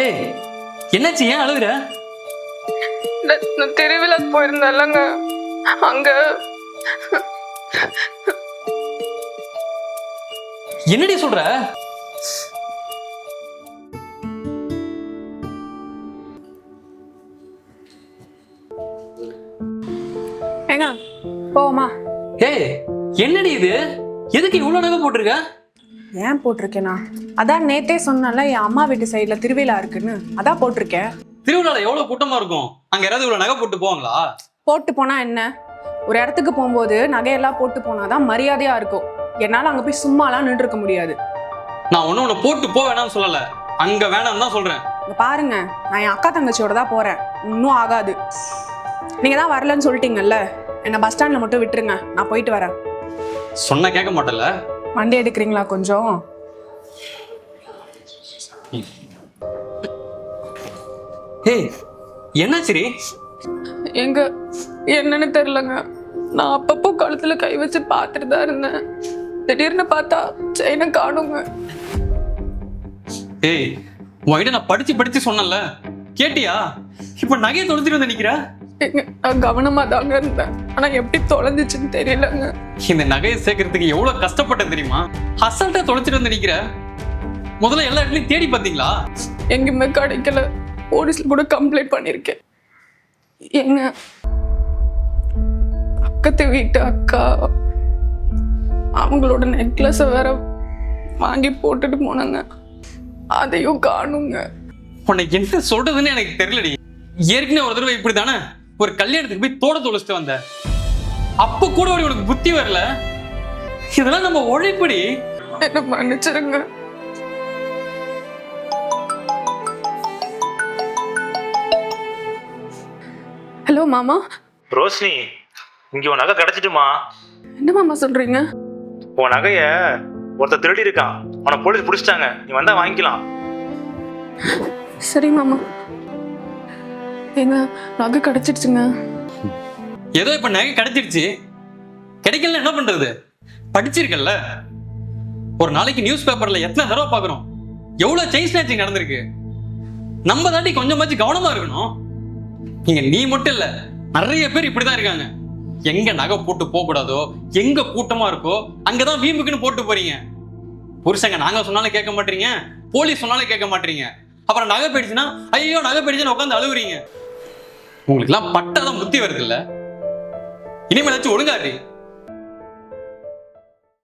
ஏய் என்னாச்சு? ஏன் அழுகுற? நான் திருவிழா போயிருந்தேன்லங்க அங்க. என்னடி சொல்ற? ஏங்க போமா ஏய் என்னடி இது? எதுக்கு இவ்வளவு நகை போட்டிருக்க? ஏன் போட்டிருக்கேனா? அதான் நேத்தே சொன்னல என் அம்மா வீட்டு சைடுல திருவிழா இருக்குன்னு. அதான் போட்டிருக்கேன் திருவிழால எவ்வளவு கூட்டமா இருக்கும்? அங்க யாராவது இவ்வளவு நகை போட்டு போவாங்களா? போட்டு போனா என்ன? ஒரு இடத்துக்கு போகும்போது நகையெல்லாம் போட்டு போனாதான் மரியாதையா இருக்கும். என்னால அங்க போய் சும்மாலாம் நின்று இருக்க முடியாது. நான் ஒண்ணு உன்னை போட்டு போ வேணாம்னு சொல்லல. அங்க வேணாம்னு தான் சொல்றேன். இங்க பாருங்க நான் என் அக்கா தங்கச்சியோட தான் போறேன். இன்னும் ஆகாது. நீங்க தான் வரலன்னு சொல்லிட்டீங்கல்ல? என்னை பஸ் ஸ்டாண்ட்ல மட்டும் விட்டுருங்க. நான் போயிட்டு வரேன். சொன்ன கேட்க மாட்டல வண்டி எடுக்கிறீங்களா கொஞ்சம்? ஏய் என்னாச்சுரி எங்க என்னன்னு தெரியலங்க. நான் அப்பப்போ கழுத்துல கை வச்சு பார்த்துட்டு தான் இருந்தேன். திடீர்னு பார்த்தா செயினை காணுங்க. ஏய் உன்கிட்ட நான் படிச்சு படிச்சு சொன்னேன்ல. கேட்டியா? இப்ப நகையை தொலைச்சிட்டு வந்து நிக்கிற? எங்க நான் கவனமா தாங்க இருந்தேன். ஆனா எப்படி தொலைஞ்சிச்சுன்னு தெரியலங்க. இந்த நகையை சேர்க்கறதுக்கு எவ்வளவு கஷ்டப்பட்டேன் தெரியுமா? அசால்ட்டா தொலைச்சிட்டு வந்து நிக்கிற? முதல்ல எல்லா இடத்துலயும் தேடி பாத்தீங்களா எங்கேயுமே கிடைக்கல. போலீஸ்ல கூட கம்ப்ளைண்ட் பண்ணியிருக்கேன். எங்க பக்கத்து வீட்டு அக்கா அவங்களோட நெக்லஸை வேற வாங்கி போட்டுட்டு போனாங்க. அதையும் காணுங்க. உன்னை என்ன சொல்றதுன்னு எனக்கு தெரியலடி. ஏற்கனவே ஒரு தடவை இப்படி தானே ஒரு கல்யாணத்துக்கு போய் தோட தொலைச்சிட்டு வந்த. அப்ப கூட ஒரு உனக்கு புத்தி வரல. இதெல்லாம் நம்ம உழைப்படி. என்ன மன்னிச்சிருங்க. ஹலோ மாமா. ரோஷினி இங்க உன் நகை கிடைச்சிட்டுமா? என்ன மாமா சொல்றீங்க? உன் நகைய ஒருத்தர் திருடி இருக்கான் அவனை போலீஸ் பிடிச்சிட்டாங்க. நீ வந்தா வாங்கிக்கலாம். சரி மாமா. ஏங்க நகை கிடைச்சிடுச்சுங்க. ஏதோ இப்ப நகை கிடைச்சிடுச்சு. கிடைக்கல என்ன பண்றது? படிச்சிருக்கல்ல. ஒரு நாளைக்கு நியூஸ் பேப்பர்ல எத்தனை தடவை பாக்குறோம் எவ்வளவு செயின் ஸ்நாச்சிங் நடந்திருக்கு. நம்ம தாண்டி கொஞ்சமாச்சும் கவனமா இருக்கணும். நீங்க நீ மட்டும் இல்ல நிறைய பேர் இப்படிதான் இருக்காங்க. எங்க நகை போட்டு போக கூடாதோ எங்க கூட்டமா இருக்கோ அங்கதான் வீம்புக்குன்னு போட்டு போறீங்க. புருஷங்க நாங்க சொன்னாலும் கேட்க மாட்டீங்க. போலீஸ் சொன்னாலும் கேட்க மாட்டீங்க. அப்புறம் நகை போயிடுச்சுன்னா ஐயோ நகை போயிடுச்சுன்னு உட்காந்து அழுவுறீங்க. உங்களுக்கு எல்லாம் பட்டாதான் புத்தி வருது இல்ல இனிமேலாச்சும் ஒழுங்காரு